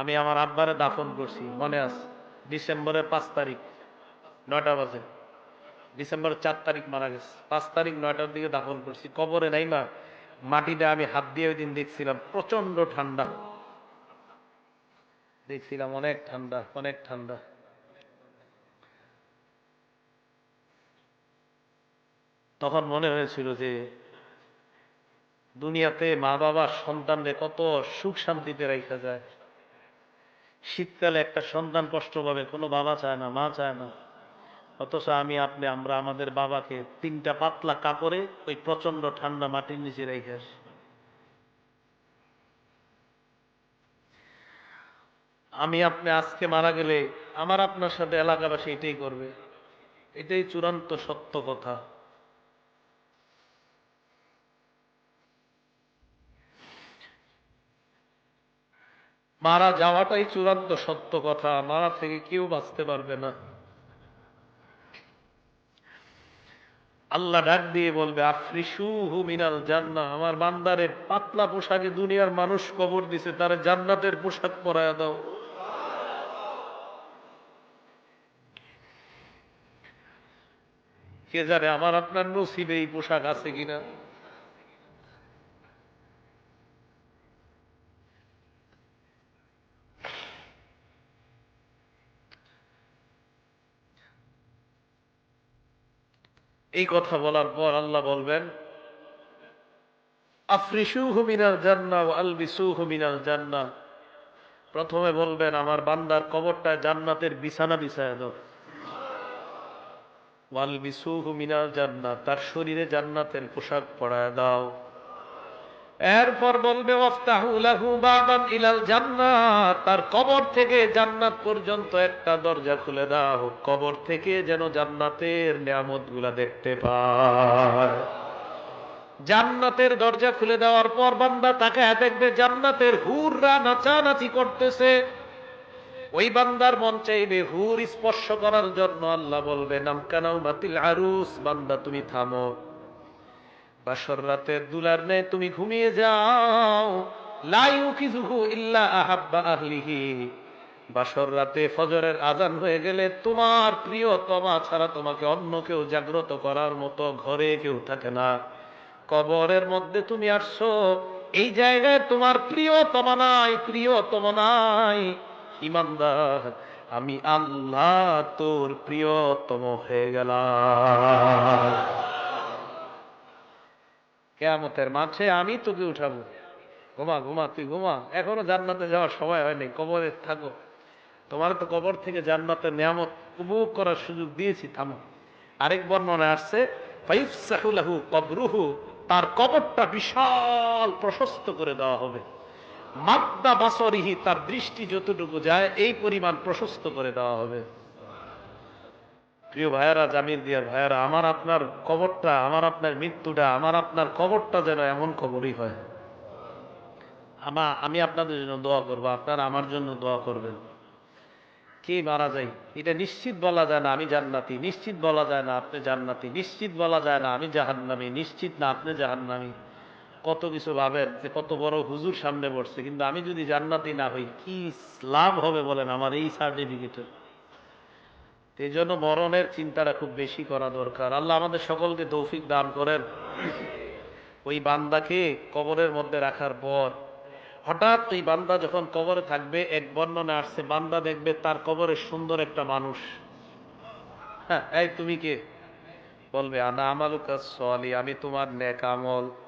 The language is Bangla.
আমি আমার আব্বারে দাফন করছি, মনে আছে? ডিসেম্বরের পাঁচ তারিখ, নয়টা বাজে। ডিসেম্বরের চার তারিখ মারা গেছে। পাঁচ তারিখ নয়টার দিকে দাফন করছি। কবরে নাই মা, মাটিতে আমি হাত দিয়ে ওই দিন দেখছিলাম প্রচণ্ড ঠান্ডা। দেখছিলাম অনেক ঠান্ডা অনেক ঠান্ডা। তখন মনে হয়েছিল যে দুনিয়াতে মা বাবা সন্তানদের কত সুখ শান্তিতে রেখা যায়। শীতকালে একটা সন্তান কষ্ট পাবে, কোনো বাবা চায় না, মা চায় না। অথচ আমি, আপনি, আমরা, আমাদের বাবাকে তিনটা পাতলা কাপড়ে ওই প্রচণ্ড ঠান্ডা মাটির নিচে রেখে আসি। আমি, আপনি, আজকে মারা গেলে আমার আপনার সাথে এলাকাবাসী এটাই করবে। এটাই চূড়ান্ত সত্য কথা। মারা যাওয়াটাই চূড়ান্ত সত্য কথা। মারা থেকে কেউ বাঁচতে পারবে না। আল্লাহ ডাক দিয়ে বলবে, আফ্রিসুহু মিনাল জান্না আমার বান্দারে পাতলা পোশাকে দুনিয়ার মানুষ কবর দিছে, তার জান্নাতের পোশাক পরায় দাও। কে জানে আমার আপনার নসিবে এই পোশাক আছে কিনা। এই কথা বলার পর আল্লাহ বলবেন আফ্রিসু হুমিনাল জান্নাহ ওয়া আলবিসুহু মিনাল জান্নাহ প্রথমে বলবেন, আমার বান্দার কবরটা জান্নাতের বিছানা বিছায় দাও। ওয়ালবিসুহু মিনাল জান্নাহ তার শরীরে জান্নাতের পোশাক পরায় দাও। এরপর বলবে তার কবর থেকে জান্নাত পর্যন্ত একটা দরজা খুলে দাও। কবর থেকে যেন জান্নাতের নিয়ামতগুলা দেখতে পায়। জান্নাতের দরজা খুলে দেওয়ার পর বান্দা তাকে দেখবে, জান্নাতের হুররা নাচানাচি করতেছে। ওই বান্দার মন চাইবে হুর স্পর্শ করার জন্য। আল্লাহ বলবে নামকানাও বাতিল আরুস। বান্দা, তুমি থামো। বাসর রাতের দুলার নেই তুমি ঘুমিয়ে যাও। লাইউখিজুহু ইল্লা আহাব্বা আহলিহি। বাসর রাতে ফজরের আজান হয়ে গেলে তোমার প্রিয়তমা ছাড়া তোমাকে অন্য কেউ জাগ্রত করার মতো ঘরে কেউ থাকে না। কবরের মধ্যে তুমি আসছো, এই জায়গায় তোমার প্রিয়তমা নাই, প্রিয়তম নাই। ইমানদার, আমি আল্লাহ তোর প্রিয়তম হয়ে গেলাম। কেয়ামতের মাঝে আমি তোকে উঠাবো। ঘুমা ঘুমা, তুই ঘুমা। এখনও জান্নাতে যাওয়ার সময় হয়নি, কবরে থাকো। তোমার তো কবর থেকে জান্নাতের নিয়ামত উপভোগ করার সুযোগ দিয়েছি, থামো। আরেক বর্ণনা আসছে তার কবরটা বিশাল প্রশস্ত করে দেওয়া হবে। মাদ্দা বাসরিহি, তার দৃষ্টি যতটুকু যায়, এই পরিমাণ প্রশস্ত করে দেওয়া হবে। প্রিয় ভাইয়ারা জামির দিয়ার ভাইয়ারা, আমার আপনার কবরটা, আমার আপনার মৃত্যুটা, আমার আপনার কবরটা যেন এমন কবরই হয়। আমা, আমি আপনাদের জন্য দোয়া করব, আপনারা আমার জন্য দোয়া করবেন। কে মারা যায়? এটা নিশ্চিত বলা যায় না, আমি জান্নাতি। নিশ্চিত বলা যায় না, আপনি জান্নাতি। নিশ্চিত বলা যায় না, আমি জাহান্নামি। নিশ্চিত না, আপনি জাহান্নামি। কত কিছু ভাবেন যে কত বড় হুজুর সামনে পড়ছে কিন্তু আমি যদি জান্নাতি না হই, কি লাভ হবে বলেন আমার এই সার্টিফিকেটের এই জন্য মরণের চিন্তাটা খুব বেশি করা দরকার। আল্লাহ আমাদের সকলকে তৌফিক দান করেন। ওই বান্দাকে কবরের মধ্যে রাখার পর হঠাৎ ওই বান্দা যখন কবরে থাকবে, এক বর্ণনা আসছে, বান্দা দেখবে তার কবরে সুন্দর একটা মানুষ। হ্যাঁ এই তুমি কে? বলবে, আনা আমালুকা সলি আমি তোমার নেক আমল।